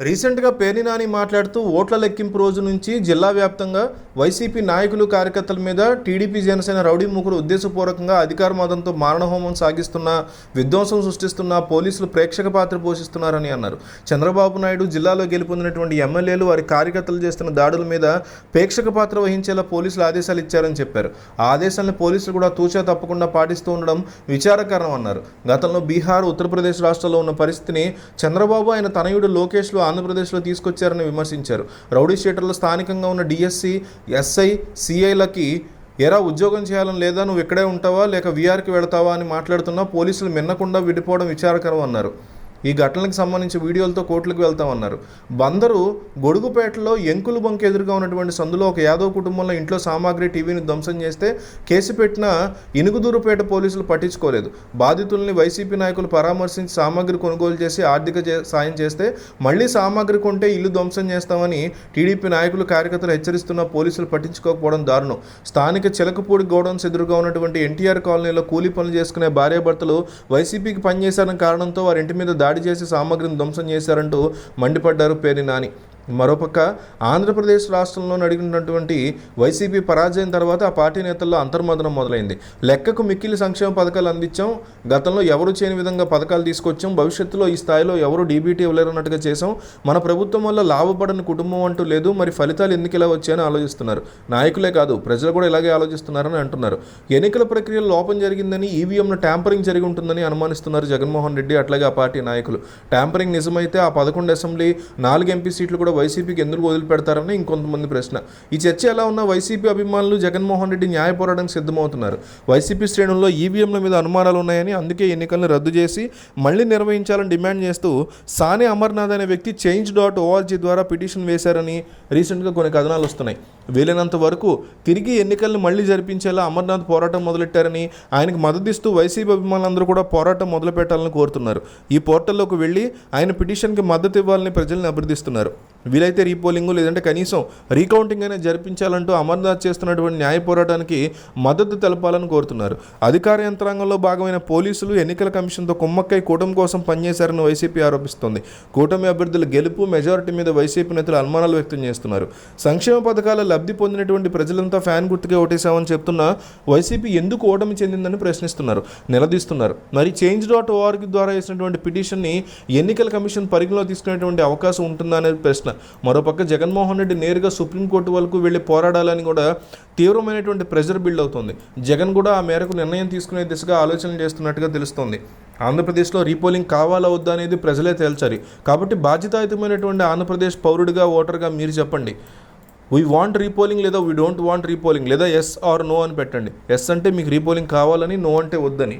రీసెంట్గా పేర్ని నాని మాట్లాడుతూ ఓట్ల లెక్కింపు రోజు నుంచి జిల్లా వ్యాప్తంగా వైసీపీ నాయకులు కార్యకర్తల మీద టీడీపీ జనసేన రౌడీ ముగ్గురు ఉద్దేశపూర్వకంగా అధికార మదంతో మారణహోమం సాగిస్తున్న విధ్వంసం సృష్టిస్తున్న పోలీసులు ప్రేక్షక పాత్ర పోషిస్తున్నారని అన్నారు. చంద్రబాబు నాయుడు జిల్లాలో గెలుపొందినటువంటి ఎమ్మెల్యేలు వారి కార్యకర్తలు చేస్తున్న దాడుల మీద ప్రేక్షక పాత్ర వహించేలా పోలీసులు ఆదేశాలు ఇచ్చారని చెప్పారు. ఆ ఆదేశాలను పోలీసులు కూడా తూచా తప్పకుండా పాటిస్తూ ఉండడం విచారకరం అన్నారు. గతంలో బీహార్ ఉత్తరప్రదేశ్ రాష్ట్రాల్లో ఉన్న పరిస్థితిని చంద్రబాబు ఆయన తనయుడు లోకేష్లు ఆంధ్రప్రదేశ్లో తీసుకొచ్చారని విమర్శించారు. రౌడీ షీటర్లు స్థానికంగా ఉన్న డిఎస్సి ఎస్ఐ సిఐలకి ఎరా ఉద్యోగం చేయాలని లేదా నువ్వు ఇక్కడే ఉంటావా లేక వీఆర్కి వెళతావా అని మాట్లాడుతున్నా పోలీసులు మిన్నకుండా విడిపోవడం విచారకరం అన్నారు. ఈ ఘటనలకు సంబంధించి వీడియోలతో కోర్టులకు వెళ్తామన్నారు బందరు గొడుగుపేటలో ఎంకులు బంక్ ఎదురుగా ఉన్నటువంటి సందులో ఒక యాదవ్ కుటుంబంలో ఇంట్లో సామాగ్రి టీవీని ధ్వంసం చేస్తే కేసు పెట్టిన ఇనుగుదూరుపేట పోలీసులు పట్టించుకోలేదు. బాధితుల్ని వైసీపీ నాయకులు పరామర్శించి సామాగ్రి కొనుగోలు చేసి ఆర్థిక సాయం చేస్తే మళ్ళీ సామాగ్రి కొంటే ఇల్లు ధ్వంసం చేస్తామని టీడీపీ నాయకులు కార్యకర్తలు హెచ్చరిస్తున్న పోలీసులు పట్టించుకోకపోవడం దారుణం. స్థానిక చిలకపూడి గోడౌన్స్ ఎదురుగా ఉన్నటువంటి ఎన్టీఆర్ కాలనీలో కూలీ పనులు చేసుకునే భార్యాభర్తలు వైసీపీకి పనిచేశారని కారణంతో వారి ఇంటి మీద దాడి చేసి సామాగ్రిని ధ్వంసం చేశారంటూ మండిపడ్డారు పేరి నాని. మరోపక్క ఆంధ్రప్రదేశ్ రాష్ట్రంలో నడిగినటువంటి వైసీపీ పరాజయం తర్వాత ఆ పార్టీ నేతల్లో అంతర్మదనం మొదలైంది. లెక్కకు మిక్కిలి సంక్షేమ పథకాలు అందించాం. గతంలో ఎవరు చేయని విధంగా పథకాలు తీసుకొచ్చాం. భవిష్యత్తులో ఈ స్థాయిలో ఎవరు డీబీటీ ఇవ్వలేరన్నట్టుగా చేసాం మన ప్రభుత్వం వల్ల లాభపడని కుటుంబం అంటూ లేదు. మరి ఫలితాలు ఎందుకు ఇలా వచ్చాయని ఆలోచిస్తున్నారు. నాయకులే కాదు ప్రజలు కూడా ఇలాగే ఆలోచిస్తున్నారని అంటున్నారు. ఎన్నికల ప్రక్రియలో లోపం జరిగిందని ఈవీఎంను ట్యాంపరింగ్ జరిగి ఉంటుందని అనుమానిస్తున్నారు జగన్మోహన్ రెడ్డి. అట్లాగే ఆ పార్టీ నాయకులు. ట్యాంపరింగ్ నిజమైతే ఆ పదకొండు అసెంబ్లీ నాలుగు ఎంపీ సీట్లు కూడా వైసీపీకి ఎందుకు వదిలిపెడతారని ఇంకొంతమంది ప్రశ్న. ఈ చర్చ ఎలా ఉన్నా వైసీపీ అభిమానులు జగన్మోహన్ రెడ్డి న్యాయ పోరాటానికి సిద్ధమవుతున్నారు. వైసీపీ శ్రేణుల్లో ఈవీఎంల మీద అనుమానాలు ఉన్నాయని అందుకే ఎన్నికలను రద్దు చేసి మళ్ళీ నిర్వహించాలని డిమాండ్ చేస్తూ సానే అమర్నాథ్ అనే వ్యక్తి change dot O R G ద్వారా పిటిషన్ వేశారని రీసెంట్గా కొన్ని కథనాలు వస్తున్నాయి. వీలైనంత వరకు తిరిగి ఎన్నికలను మళ్ళీ జరిపించేలా అమర్నాథ్ పోరాటం మొదలెట్టారని ఆయనకు మద్దతిస్తూ వైసీపీ అభిమానులందరూ కూడా పోరాటం మొదలుపెట్టాలని కోరుతున్నారు. ఈ పోర్టల్లోకి వెళ్ళి ఆయన పిటిషన్కి మద్దతు ఇవ్వాలని ప్రజల్ని అభ్యర్థిస్తున్నారు వీలైతే రీపోలింగ్ లేదంటే కనీసం రీకౌంటింగ్ అయినా జరిపించాలంటూ అమర్నాథ్ చేస్తున్నటువంటి న్యాయ పోరాటానికి మద్దతు తెలపాలని కోరుతున్నారు. అధికార యంత్రాంగంలో భాగమైన పోలీసులు ఎన్నికల కమిషన్తో కుమ్మక్కై కూటమి కోసం పనిచేశారని వైసీపీ ఆరోపిస్తోంది. కూటమి అభ్యర్థుల గెలుపు మెజారిటీ మీద వైసీపీ నేతలు అనుమానాలు వ్యక్తం చేస్తున్నారు. సంక్షేమ పథకాల లబ్ధి పొందినటువంటి ప్రజలంతా ఫ్యాన్ గుర్తుకే ఓటేశామని చెప్తున్నా వైసీపీ ఎందుకు ఓటమి చెందిందని ప్రశ్నిస్తున్నారు నిలదీస్తున్నారు. మరి చేంజ్ డాట్ ఓఆర్గ్ ద్వారా వేసినటువంటి పిటిషన్ని ఎన్నికల కమిషన్ పరిగణలో తీసుకునేటువంటి అవకాశం ఉంటుందా అనేది ప్రశ్న. మరోపక్క జగన్మోహన్ రెడ్డి నేరుగా సుప్రీంకోర్టు వరకు వెళ్ళి పోరాడాలని కూడా తీవ్రమైనటువంటి ప్రెషర్ బిల్డ్ అవుతుంది. జగన్ కూడా ఆ మేరకు నిర్ణయం తీసుకునే దిశగా ఆలోచనలు చేస్తున్నట్టుగా తెలుస్తోంది. ఆంధ్రప్రదేశ్లో రీపోలింగ్ కావాలా వద్దా అనేది ప్రజలే తేల్చాలి కాబట్టి బాధ్యతాయుతమైనటువంటి ఆంధ్రప్రదేశ్ పౌరుడిగా ఓటర్గా మీరు చెప్పండి. వీ వాంట్ రీపోలింగ్ లేదా వీ డోంట్ వాంట్ రీపోలింగ్ లేదా ఎస్ ఆర్ నో అని పెట్టండి. ఎస్ అంటే మీకు రీపోలింగ్ కావాలని నో అంటే వద్దని.